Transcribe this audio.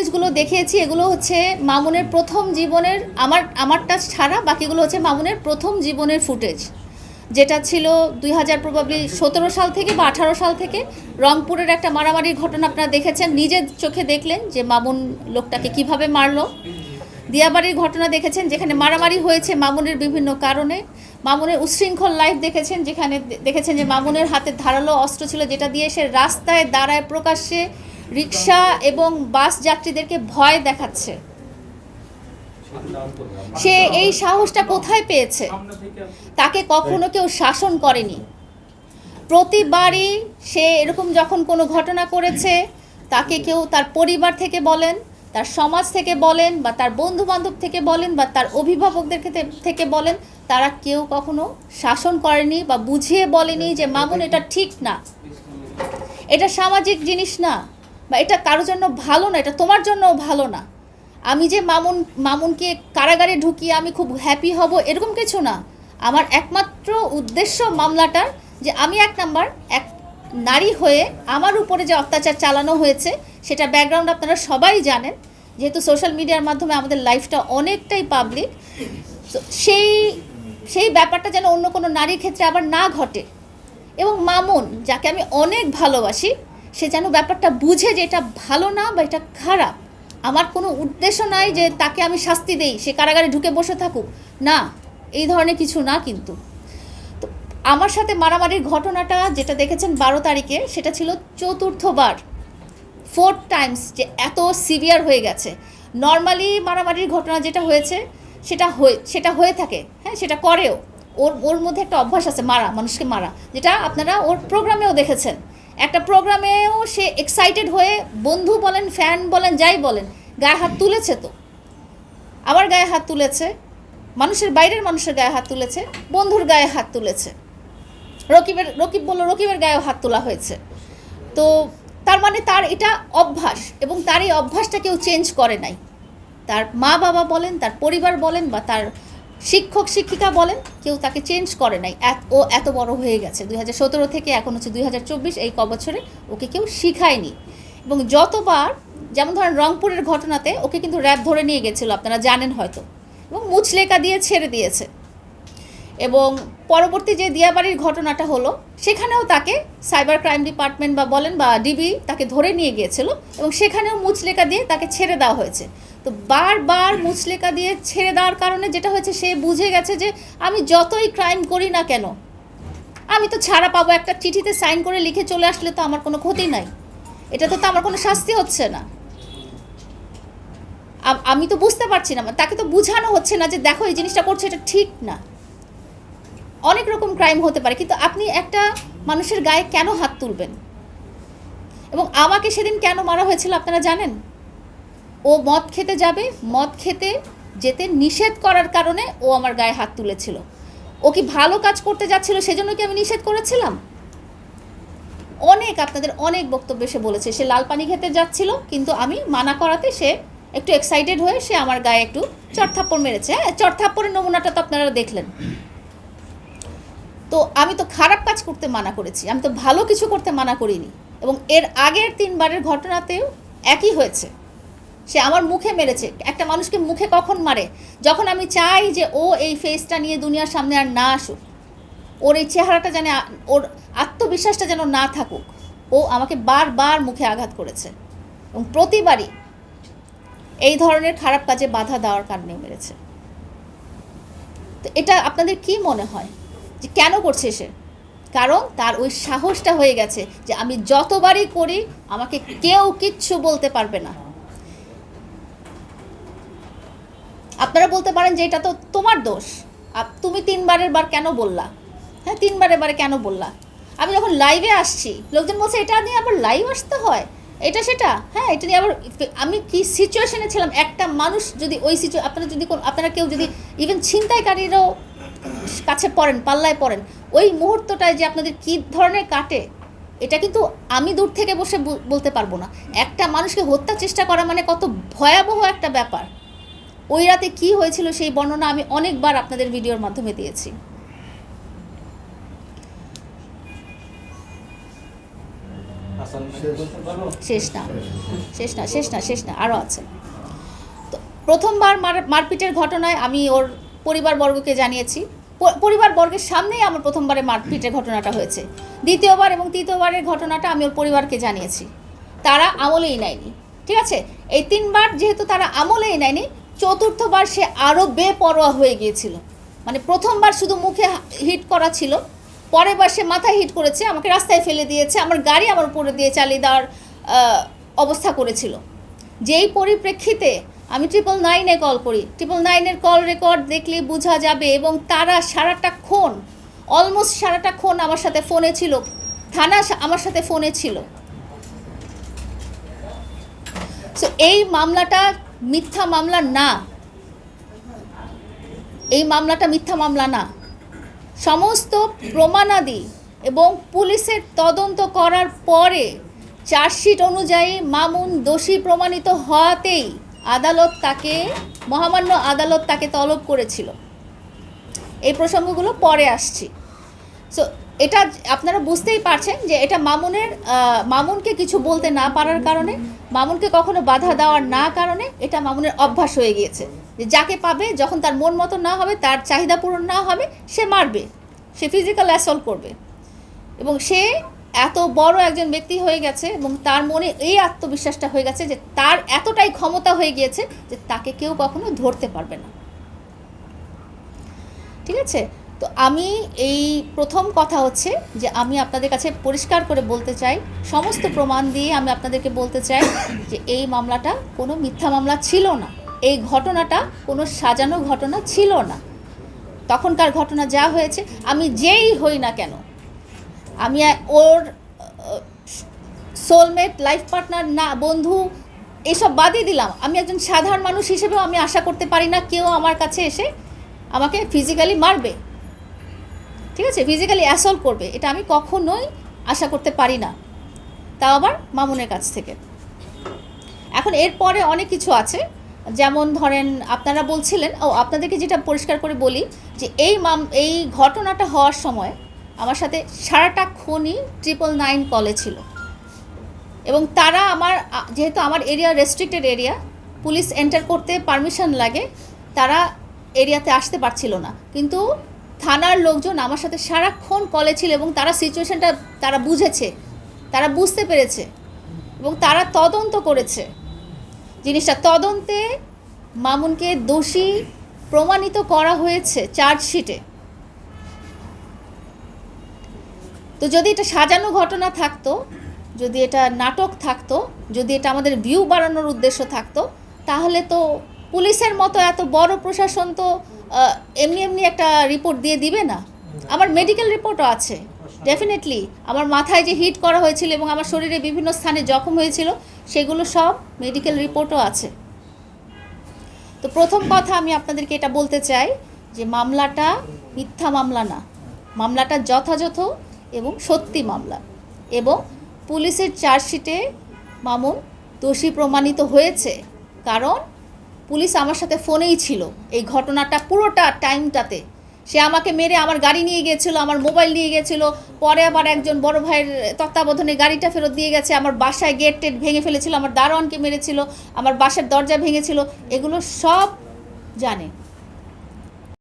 ফুটেজগুলো দেখিয়েছি, এগুলো হচ্ছে মামুনের প্রথম জীবনের, আমার, আমারটা ছাড়া বাকিগুলো হচ্ছে মামুনের প্রথম জীবনের ফুটেজ। যেটা ছিল দুই হাজার প্রবাবলি সতেরো সাল থেকে বা আঠারো সাল থেকে রংপুরের একটা মারামারির ঘটনা আপনারা দেখেছেন, নিজের চোখে দেখলেন যে মামুন লোকটাকে কীভাবে মারলো। দিয়াবাড়ির ঘটনা দেখেছেন, যেখানে মারামারি হয়েছে মামুনের বিভিন্ন কারণে। মামুনের উচ্ছৃঙ্খল লাইফ দেখেছেন, যেখানে দেখেছেন যে মামুনের হাতে ধারালো অস্ত্র ছিল, যেটা দিয়ে সে রাস্তায়, দাঁড়ায়, প্রকাশ্যে রিক্সা এবং বাস যাত্রীদেরকে ভয় দেখাচ্ছে। সে এই সাহসটা কোথায় পেয়েছে? তাকে কখনো কেউ শাসন করেনি। প্রতিবারই সে এরকম যখন কোনো ঘটনা করেছে, তাকে কেউ তার পরিবার থেকে বলেন, তার সমাজ থেকে বলেন, বা তার বন্ধু বান্ধব থেকে বলেন, বা তার অভিভাবকদের থেকে বলেন, তারা কেউ কখনো শাসন করেনি বা বুঝিয়ে বলেনি যে, মামুন, এটা ঠিক না। এটা সামাজিক জিনিস না। বা এটা কারোর জন্য ভালো না, এটা তোমার জন্যও ভালো না। আমি যে মামুন, মামুনকে কারাগারে ঢুকিয়ে আমি খুব হ্যাপি হব এরকম কিছু না। আমার একমাত্র উদ্দেশ্য মামলাটার যে আমি এক নাম্বার, এক নারী হয়ে আমার উপরে যে অত্যাচার চালানো হয়েছে, সেটা ব্যাকগ্রাউন্ড আপনারা সবাই জানেন। যেহেতু সোশ্যাল মিডিয়ার মাধ্যমে আমাদের লাইফটা অনেকটাই পাবলিক সেই সেই ব্যাপারটা যেন অন্য কোনো নারীর ক্ষেত্রে আবার না ঘটে। এবং মামুন, যাকে আমি অনেক ভালোবাসি সে যেন ব্যাপারটা বুঝে যে এটা ভালো না বা এটা খারাপ। আমার কোনো উদ্দেশ্য নাই যে তাকে আমি শাস্তি দেই, সে কারাগারে ঢুকে বসে থাকুক। না, এই ধরনের কিছু না কিন্তু। তো আমার সাথে মারামারির ঘটনাটা যেটা দেখেছেন বারো তারিখে, সেটা ছিল চতুর্থবার। ফোর টাইমস যে এত সিভিয়ার হয়ে গেছে। নর্মালি মারামারির ঘটনা যেটা হয়েছে, সেটা হয়ে সেটা হয়ে থাকে। হ্যাঁ সেটা করেও। ওর ওর মধ্যে একটা অভ্যাস আছে মারা, মানুষকে মারা, যেটা আপনারা ওর প্রোগ্রামেও দেখেছেন। একটা প্রোগ্রামেও সে এক্সাইটেড হয়ে বন্ধু বলেন ফ্যান বলেন, যাই বলেন, গায়ে হাত তুলেছে তো। আবার গায়ে হাত তুলেছে, মানুষের বাইরের মানুষের গায়ে হাত তুলেছে, বন্ধুর গায়ে হাত তুলেছে। রকিবের, রকিব বলল, রকিবের গায়েও হাত তোলা হয়েছে। তো তার মানে তার এটা অভ্যাস এবং তার এই অভ্যাসটা কেউ চেঞ্জ করে নাই। তার মা বাবা বলেন, তার পরিবার বলেন বা তার শিক্ষক, শিক্ষিকা বলেন, কেউ তাকে চেঞ্জ করে নাই। ও এত বড় হয়ে গেছে। দুই সতেরো থেকে এখন হচ্ছে দুই হাজার চব্বিশ, এই ক বছরে ওকে কেউ শিখায়নি। এবং যতবার, যেমন ধরেন রংপুরের ঘটনাতে ওকে কিন্তু র্যাব ধরে নিয়ে গেছিল, আপনারা জানেন হয়তো। এবং মুচলেকা দিয়ে ছেড়ে দিয়েছে। এবং পরবর্তী যে দিয়াবাড়ির ঘটনাটা হলো, সেখানেও তাকে সাইবার ক্রাইম ডিপার্টমেন্ট বা বলেন বা ডিবি তাকে ধরে নিয়ে গিয়েছিল, এবং সেখানেও মুচলেকা দিয়ে তাকে ছেড়ে দেওয়া হয়েছে। তো বারবার মুচলেকা দিয়ে ছেড়ে দেওয়ার কারণে যেটা হয়েছে, সে বুঝে গেছে যে আমি যতই ক্রাইম করি না কেন, আমি তো ছাড়া পাবো। একটা চিঠিতে সাইন করে লিখে চলে আসলে তো আমার কোনো ক্ষতি নাই। এটাতে তো আমার কোনো শাস্তি হচ্ছে না। আমি তো বুঝতে পারছি না। তাকে তো বোঝানো হচ্ছে না যে দেখো এই জিনিসটা করছে, এটা ঠিক না। অনেক রকম ক্রাইম হতে পারে, কিন্তু আপনি একটা মানুষের গায়ে কেন হাত তুলবেন? এবং আমাকে সেদিন কেন মারা হয়েছিল আপনারা জানেন? ও মদ খেতে যাবে, মদ খেতে যেতে নিষেধ করার কারণে ও আমার গায়ে হাত তুলেছিল। ও কি ভালো কাজ করতে যাচ্ছিল সেজন্য কি আমি নিষেধ করেছিলাম? অনেক, আপনাদের অনেক বক্তব্য সে বলেছে, সে লাল পানি খেতে যাচ্ছিল, কিন্তু আমি মানা করাতে সে একটু এক্সাইটেড হয়ে সে আমার গায়ে একটু চড়থাপ্পড় মেরেছে। হ্যাঁ চড়থাপ্পড়ের নমুনাটা তো আপনারা দেখলেন। তো আমি তো খারাপ কাজ করতে মানা করেছি, আমি তো ভালো কিছু করতে মানা করিনি। এবং এর আগের তিনবারের ঘটনাতেও একই হয়েছে। সে আমার মুখে মেরেছে। একটা মানুষকে মুখে কখন মারে? যখন আমি চাই যে ও এই ফেসটা নিয়ে দুনিয়ার সামনে আর না আসুক। ওর এই চেহারাটা যেন ওর আত্মবিশ্বাসটা যেন না থাকুক, ও আমাকে বারবার মুখে আঘাত করেছে। এবং প্রতিবারই এই ধরনের খারাপ কাজে বাধা দেওয়ার কারণে মেরেছে। তো এটা আপনাদের কি মনে হয়? যে কেন করছে সে? কারণ তার ওই সাহসটা হয়ে গেছে যে আমি যতবারই করি, আমাকে কেউ কিচ্ছু বলতে পারবে না। আপনারা বলতে পারেন যে এটা তো তোমার দোষ। তুমি তিনবারের বার কেন বললা? হ্যাঁ তিনবারের বারে কেন বললা? আমি যখন লাইভে আসছি, লোকজন বলছে, এটা নিয়ে আবার লাইভ আসতে হয়? এটা সেটা? হ্যাঁ এটা নিয়ে আবার আমি কি সিচুয়েশনে ছিলাম? একটা মানুষ যদি ওই সিচুয়ে আপনারা যদি কোন- আপনারা কেউ যদি ইভেন ছিনতাইকারীরও কাছে পড়েন, পাল্লায় পড়েন, ওই মুহূর্তটায় যে আপনাদের কী ধরনের কাটে, এটা কিন্তু আমি দূর থেকে বসে বল- বলতে পারব না। একটা মানুষকে হত্যা চেষ্টা করা মানে কত ভয়াবহ একটা ব্যাপার। ওই রাতে কি হয়েছিল সেই বর্ণনা আমি অনেকবার আপনাদের ভিডিওর মাধ্যমে দিয়েছি। শেষ। না শেষ না শেষ না শেষ না আরও আছে। তো প্রথমবার মার মারপিটের ঘটনায় আমি ওর পরিবারবর্গকে জানিয়েছি। পরিবারবর্গের সামনেই আমার প্রথমবারে মারপিটের ঘটনাটা হয়েছে। দ্বিতীয়বার এবং তৃতীয়বারের ঘটনাটা আমি ওর পরিবারকে জানিয়েছি। তারা আমলেই নেয়নি ঠিক আছে? এই তিনবার যেহেতু তারা আমলেই নেয়নি চতুর্থবার সে আরও বেপরোয়া হয়ে গিয়েছিল। মানে প্রথমবার শুধু মুখে হিট করা ছিল, পরের বার সে মাথায় হিট করেছে, আমাকে রাস্তায় ফেলে দিয়েছে, আমার গাড়ি আমার উপরে দিয়ে চালিয়ে দেওয়ার অবস্থা করেছিল। যেই পরিপ্রেক্ষিতে আমি ট্রিপল নাইনে কল করি ট্রিপল নাইনের কল রেকর্ড দেখলে বোঝা যাবে এবং তারা সারাটাক্ষণ অলমোস্ট সারাটাক্ষণ আমার সাথে ফোনে ছিল, থানা আমার সাথে ফোনে ছিল। সো এই মামলাটা মিথ্যা মামলা না। এই মামলাটা মিথ্যা মামলা না। সমস্ত প্রমাণাদি এবং পুলিশের তদন্ত করার পরে চার্জশিট অনুযায়ী মামুন দোষী প্রমাণিত হওয়াতেই আদালত তাকে, মহামান্য আদালত তাকে তলব করেছিল। এই প্রসঙ্গগুলো পরে আসছি। সো এটা আপনারা বুঝতেই পারছেন যে এটা মামুনের মামুনকে কিছু বলতে না পারার কারণে, মামুনকে কখনো বাধা দেওয়ার না কারণে এটা মামুনের অভ্যাস হয়ে গিয়েছে। যে যাকে পাবে, যখন তার মন মতো না হবে, তার চাহিদা পূরণ না হবে, সে মারবে, সে ফিজিক্যাল অ্যাসল্ট করবে। এবং সে এত বড় একজন ব্যক্তি হয়ে গেছে এবং তার মনে এই আত্মবিশ্বাসটা হয়ে গেছে যে তার এতটাই ক্ষমতা হয়ে গিয়েছে যে তাকে কেউ কখনো ধরতে পারবে না। ঠিক আছে? তো আমি এই প্রথম কথা হচ্ছে যে আমি আপনাদের কাছে পরিষ্কার করে বলতে চাই, সমস্ত প্রমাণ দিয়ে আমি আপনাদেরকে বলতে চাই যে এই মামলাটা কোনো মিথ্যা মামলা ছিল না। এই ঘটনাটা কোনো সাজানো ঘটনা ছিল না। তখনকার ঘটনা যা হয়েছে, আমি যেই হই না কেন, আমি ওর সোলমেট লাইফ পার্টনার না, বন্ধু, এসব বাদই দিলাম। আমি একজন সাধারণ মানুষ হিসেবেও আমি আশা করতে পারি না কেউ আমার কাছে এসে আমাকে ফিজিক্যালি মারবে। ঠিক আছে? ফিজিক্যালি অ্যাসল্ট করবে। এটা আমি কখনোই আশা করতে পারি না। তাও আবার মামুনের কাছ থেকে। এখন এরপরে অনেক কিছু আছে। যেমন ধরেন, আপনারা বলছিলেন, ও, আপনাদেরকে যেটা পরিষ্কার করে বলি, যে এই মাম, এই ঘটনাটা হওয়ার সময় আমার সাথে সারাটা খনি ট্রিপল নাইন কলে ছিল। এবং তারা আমার যেহেতু আমার area restricted area police enter করতে পারমিশন লাগে, তারা এরিয়াতে আসতে পারছিল না। কিন্তু থানার লোকজন আমার সাথে সারাক্ষণ কলে ছিল এবং তারা সিচুয়েশনটা তারা বুঝেছে। তারা বুঝতে পেরেছে এবং তারা তদন্ত করেছে। জিনিসটা তদন্তে মামুনকে দোষী প্রমাণিত করা হয়েছে চার্জশিটে তো যদি এটা সাজানো ঘটনা থাকতো, যদি এটা নাটক থাকতো, যদি এটা আমাদের ভিউ বাড়ানোর উদ্দেশ্য থাকতো, তাহলে তো পুলিশের মতো এত বড় প্রশাসন তো এমনি এমনি একটা রিপোর্ট দিয়ে দিবে না? আমার মেডিকেল রিপোর্টও আছে ডেফিনেটলি আমার মাথায় যে হিট করা হয়েছিল এবং আমার শরীরে বিভিন্ন স্থানে জখম হয়েছিল, সেগুলো সব মেডিকেল রিপোর্টও আছে। তো প্রথম কথা আমি আপনাদেরকে এটা বলতে চাই যে মামলাটা মিথ্যা মামলা না। মামলাটা যথাযথ এবং সত্যি মামলা। এবং পুলিশের চার্জশিটে মামুন দোষী প্রমাণিত হয়েছে। কারণ পুলিশ আমার সাথে ফোনেই ছিল। এই ঘটনাটা পুরোটা টাইমটাতে। সে আমাকে মেরে আমার গাড়ি নিয়ে গিয়েছিল, আমার মোবাইল নিয়ে গিয়েছিল, পরে আবার একজন বড় ভাইয়ের তত্ত্বাবধানে গাড়িটা ফেরত দিয়ে গেছে, আমার বাসায় গেট টেট ভেঙে ফেলেছিল, আমার দারোয়ানকে মেরেছিল, আমার বাসার দরজা ভেঙেছিল, এগুলো সব জানে।